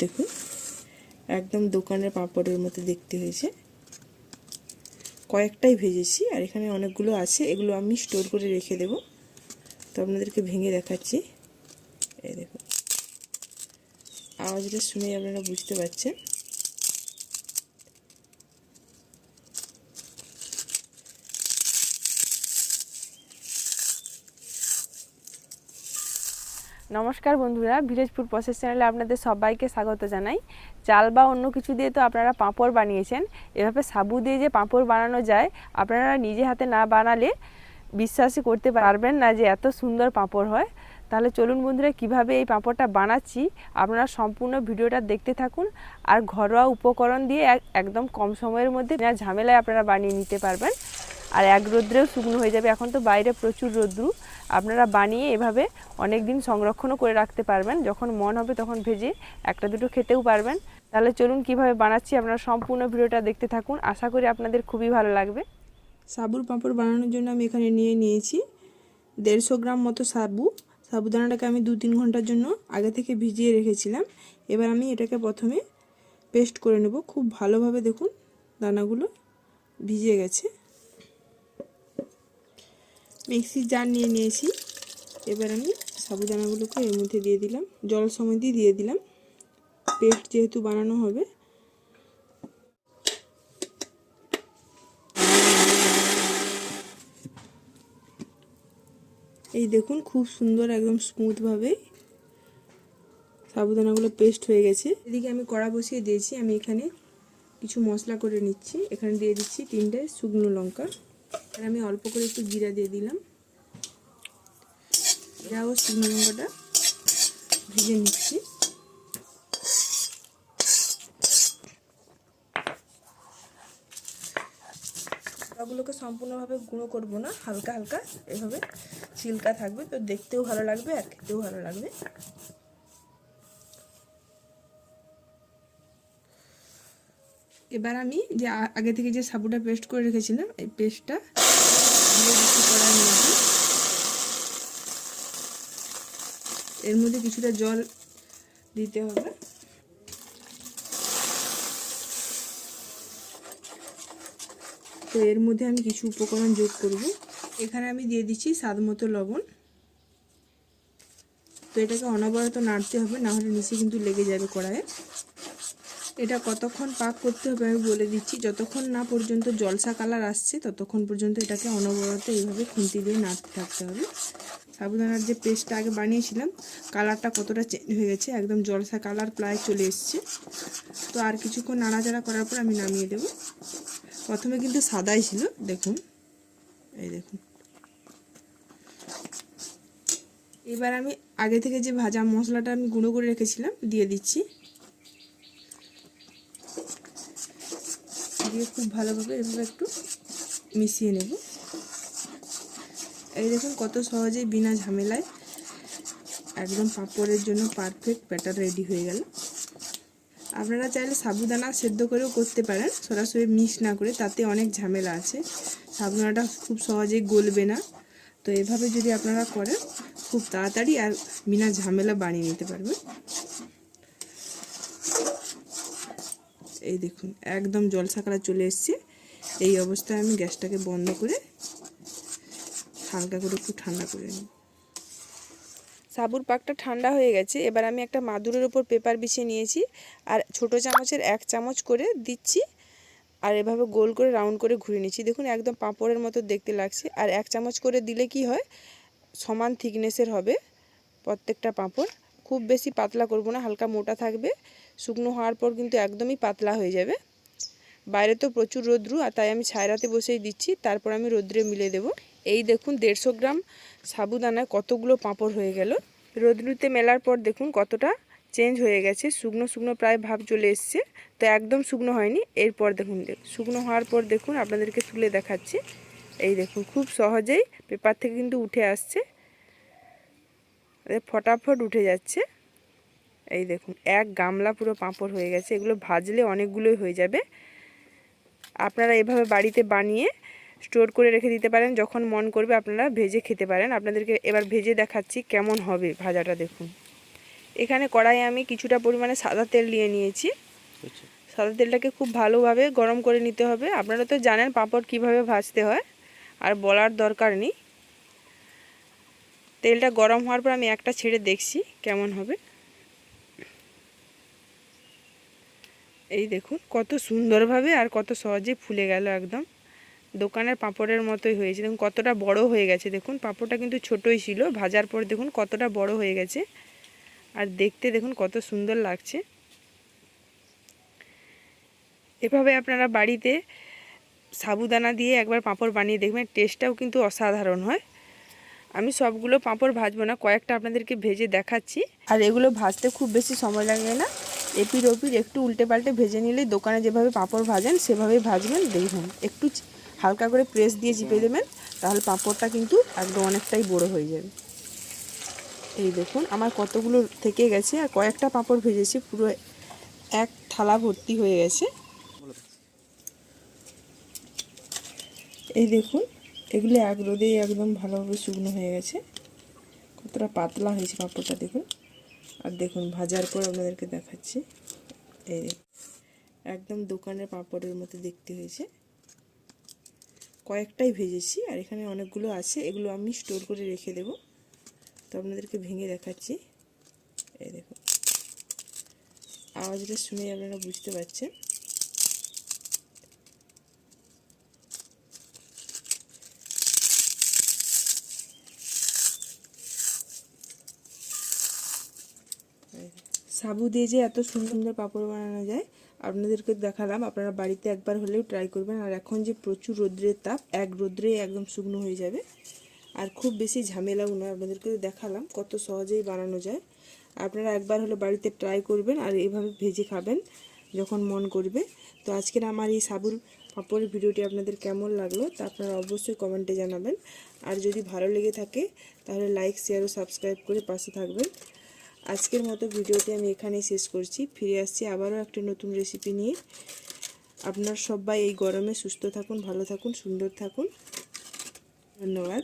দেখুন। একদম দোকানের পাঁপড়ের মতো দেখতে হয়েছে। কয়েকটাই ভেজেছি আর এখানে অনেকগুলো আছে, এগুলো আমি স্টোর করে রেখে দেব। তো আপনাদেরকে ভেঙে দেখাচ্ছি। এই দেখুন। আওয়াজটা শুনেই আপনারা বুঝতে পারছেন। নমস্কার বন্ধুরা ভিলেজপুর প্রসেস চ্যানেলে আপনাদের সবাইকে স্বাগত জানাই। চাল বা অন্য কিছু দিয়ে তো আপনারা পাঁপড় বানিয়েছেন। এভাবে সাবু দিয়ে যে পাঁপড় বানানো যায়, আপনারা নিজে হাতে না বানালে বিশ্বাসই করতে পারবেন না যে এত সুন্দর পাঁপড় হয়। তাহলে চলুন বন্ধুরা, কীভাবে এই পাঁপড়টা বানাচ্ছি, আপনারা সম্পূর্ণ ভিডিওটা দেখতে থাকুন। আর ঘরোয়া উপকরণ দিয়ে একদম কম সময়ের মধ্যে ঝামেলায় আপনারা বানিয়ে নিতে পারবেন। আর এক রোদ্রেও শুকনো হয়ে যাবে। এখন তো বাইরে প্রচুর রোদ্রু। আপনারা বানিয়ে এভাবে অনেক দিন সংরক্ষণও করে রাখতে পারবেন। যখন মন হবে তখন ভেজে একটা দুটো খেতেও পারবেন। তাহলে চলুন কীভাবে বানাচ্ছি আপনারা সম্পূর্ণ ভিডিওটা দেখতে থাকুন। আশা করি আপনাদের খুবই ভালো লাগবে। সাবুর পাঁপড় বানানোর জন্য আমি এখানে নিয়ে নিয়েছি দেড়শো গ্রাম মতো সাবু। সাবুদানাটাকে আমি দু তিন ঘণ্টার জন্য আগে থেকে ভিজিয়ে রেখেছিলাম। এবার আমি এটাকে প্রথমে পেস্ট করে নেব। খুব ভালোভাবে দেখুন দানাগুলো ভিজে গেছে। মিক্সির জার নিয়ে নিয়েছি। এবার আমি সাবুদানাগুলোকে এর মধ্যে দিয়ে দিলাম। জল সমেতই দিয়ে দিলাম। পেস্ট যেহেতু বানানো হবে। এই দেখুন, খুব সুন্দর, একদম স্মুথভাবে সাবুদানাগুলো পেস্ট হয়ে গেছে। এদিকে আমি কড়া বসিয়ে দিয়েছি। আমি এখানে কিছু মশলা করে নিচ্ছি। এখানে দিয়ে দিচ্ছি তিনটে শুকনো লঙ্কা। আর আমি অল্প করে একটু জিরা দিয়ে দিলাম। জিরা ও শুকনো লঙ্কাটা ভেজে নিচ্ছি। লঙ্কাগুলোকে সম্পূর্ণভাবে গুঁড়ো করব না, হালকা হালকা, এভাবে ছিলকা থাকবে, তো দেখতেও ভালো লাগবে আর খেতেও ভালো লাগবে। এবার আমি যে আগে থেকে যে সাবুটা পেস্ট করে রেখেছিলাম, এই পেস্টটা মধ্যে এর মধ্যে কিছুটা জল দিতে হবে। তো এর মধ্যে আমি কিছু উপকরণ যোগ করব। এখানে আমি দিয়ে দিচ্ছি স্বাদ মতো লবণ। তো এটাকে অনবরত নাড়তে হবে, না হলে নিচে কিন্তু লেগে যাবে কড়াইয়ে। এটা কতক্ষণ পাক করতে হবে আমি বলে দিচ্ছি। যতক্ষণ না পর্যন্ত জলসা কালার আসছে, ততক্ষণ পর্যন্ত এটাকে অনবরত এইভাবে খুন্তি দিয়ে নাড়তে থাকতে হবে। সাবুদানার যে পেস্টটা আগে বানিয়েছিলাম, কালারটা কতটা চেঞ্জ হয়ে গেছে, একদম জলসা কালার প্রায় চলে এসছে। তো আর কিছুক্ষণ নাড়াচাড়া করার পর আমি নামিয়ে দেবো। প্রথমে কিন্তু সাদাই ছিল, দেখুন। এই দেখুন। এবার আমি আগে থেকে যে ভাজা মশলাটা আমি গুঁড়ো করে রেখেছিলাম, দিয়ে দিচ্ছি। দিয়ে খুব ভালোভাবে এভাবে একটু মিশিয়ে নেব। এই দেখুন কত সহজেই বিনা ঝামেলায় একদম পাঁপড়ের জন্য পারফেক্ট ব্যাটার রেডি হয়ে গেল। আপনারা চাইলে সাবুদানা সেদ্ধ করেও করতে পারেন, সরাসরি মিক্স না করে, তাতে অনেক ঝামেলা আছে। সাবুদানাটা খুব সহজেই গলবে না। তো এভাবে যদি আপনারা করেন, খুব তাড়াতাড়ি আর বিনা ঝামেলা বানিয়ে নিতে পারবেন। এই দেখুন, একদম জলসা কালার চলে এসছে। এই অবস্থায় আমি গ্যাসটাকে বন্ধ করে হালকা করে একটু ঠান্ডা করে নিই। সাবুর পাকটা ঠান্ডা হয়ে গেছে। এবার আমি একটা মাদুরের উপর পেপার বিছিয়ে নিয়েছি আর ছোট চামচের এক চামচ করে দিচ্ছি আর এভাবে গোল করে রাউন্ড করে ঘুরে নিচ্ছি। দেখুন, একদম পাঁপড়ের মতো দেখতে লাগছে। আর এক চামচ করে দিলে কি হয়, সমান থিকনেসের হবে প্রত্যেকটা পাঁপড়। খুব বেশি পাতলা করব না, হালকা মোটা থাকবে। শুকনো হওয়ার পর কিন্তু একদমই পাতলা হয়ে যাবে। বাইরে তো প্রচুর রোদ্রু, আর তাই আমি ছায়রাতে বসেই দিচ্ছি, তারপর আমি রোদ্রে মিলে দেব। এই দেখুন, দেড়শো গ্রাম সাবুদানায় কতগুলো পাঁপড় হয়ে গেল। রোদ্রুতে মেলার পর দেখুন কতটা চেঞ্জ হয়ে গেছে, শুকনো শুকনো প্রায় ভাব চলে এসছে, তো একদম শুকনো হয়নি। এরপর দেখুন দেখ- শুকনো হওয়ার পর দেখুন, আপনাদেরকে তুলে দেখাচ্ছি। এই দেখুন, খুব সহজেই পেপার থেকে কিন্তু উঠে আসছে, ফটাফট উঠে যাচ্ছে। এই দেখুন এক গামলা পুরো পাঁপড় হয়ে গেছে। এগুলো ভাজলে অনেকগুলোই হয়ে যাবে। আপনারা এভাবে বাড়িতে বানিয়ে স্টোর করে রেখে দিতে পারেন। যখন মন করবে আপনারা ভেজে খেতে পারেন। আপনাদেরকে এবার ভেজে দেখাচ্ছি কেমন হবে ভাজাটা দেখুন। এখানে কড়াইয়ে আমি কিছুটা পরিমাণে সাদা তেল নিয়ে নিয়েছি। আচ্ছা। সাদা তেলটাকে খুব ভালোভাবে গরম করে নিতে হবে। আপনারা তো জানেন পাঁপড় কীভাবে ভাজতে হয় আর বলার দরকার নেই। তেলটা গরম হওয়ার পর আমি একটা ছেড়ে দেখছি কেমন হবে। এই দেখুন, কত সুন্দরভাবে আর কত সহজে ফুলে গেল একদম। দোকানের পাঁপড়ের মতোই হয়েছে। দেখুন, কতটা বড় হয়ে গেছে। দেখুন, পাঁপড়টা কিন্তু ছোটই ছিল। ভাজার পর দেখুন, কতটা বড় হয়ে গেছে। আর দেখতে দেখুন, কত সুন্দর লাগছে। এভাবে আপনারা বাড়িতে সাবুদানা দিয়ে একবার পাঁপড় বানিয়ে দেখবেন। টেস্টটাও কিন্তু অসাধারণ হয়। আমি সবগুলো পাঁপড় ভাজবো না, কয়েকটা আপনাদেরকে ভেজে দেখাচ্ছি। আর এগুলো ভাজতে খুব বেশি সময় লাগে না। এপির ওপির একটু উল্টে পাল্টে ভেজে নিলেই দোকানে যেভাবে পাঁপড় ভাজেন, সেভাবেই ভাজবেন, দেখুন। একটু হালকা করে প্রেস দিয়ে চিপে দেবেন, তাহলে পাঁপড়টা কিন্তু একদম অনেকটাই বড় হয়ে যাবে। এই দেখুন, আমার কতগুলো থেকে গেছে, আর কয়েকটা পাঁপড় ভেজেছি, পুরো এক থালা ভর্তি হয়ে গেছে। এই দেখুন, এগুলো এক রোদেই একদম ভালোভাবে শুকনো হয়ে গেছে। কতটা পাতলা হয়েছে পাঁপড়টা, দেখুন। আর দেখুন ভাজার পর আপনাদেরকে দেখাচ্ছি। এই একদম দোকানের পাঁপড়ের মতো দেখতে হয়েছে। কয়েকটাই ভেজেছি, আর এখানে অনেকগুলো আছে, এগুলো আমি স্টোর করে রেখে দেব। তো আপনাদেরকে ভেঙে দেখাচ্ছি। এই দেখুন। আওয়াজটা শুনে আপনারা বুঝতে পারছেন। সাবু দিয়ে যে এত সুন্দর সুন্দর পাঁপড় বানানো যায়, আপনাদেরকে দেখালাম। আপনারা বাড়িতে একবার হলেও ট্রাই করবেন। আর এখন যে প্রচুর রোদ্রের তাপ, এক রোদ্রে একদম শুকনো হয়ে যাবে। আর খুব বেশি ঝামেলাও নয়, আপনাদেরকে দেখালাম কত সহজেই বানানো যায়। আপনারা একবার হলে বাড়িতে ট্রাই করবেন আর এভাবে ভেজে খাবেন যখন মন করবে। তো আজকের আমার এই সাবুর পাঁপড়ের ভিডিওটি আপনাদের কেমন লাগল তা আপনারা অবশ্যই কমেন্টে জানাবেন। আর যদি ভালো লেগে থাকে, তাহলে লাইক শেয়ার ও সাবস্ক্রাইব করে পাশে থাকবেন। আজকের মতো ভিডিওটি আমি এখানেই শেষ করছি। ফিরে আসছি আবারও একটা নতুন রেসিপি নিয়ে। আপনার সবাই এই গরমে সুস্থ থাকুন, ভালো থাকুন, সুন্দর থাকুন। ধন্যবাদ।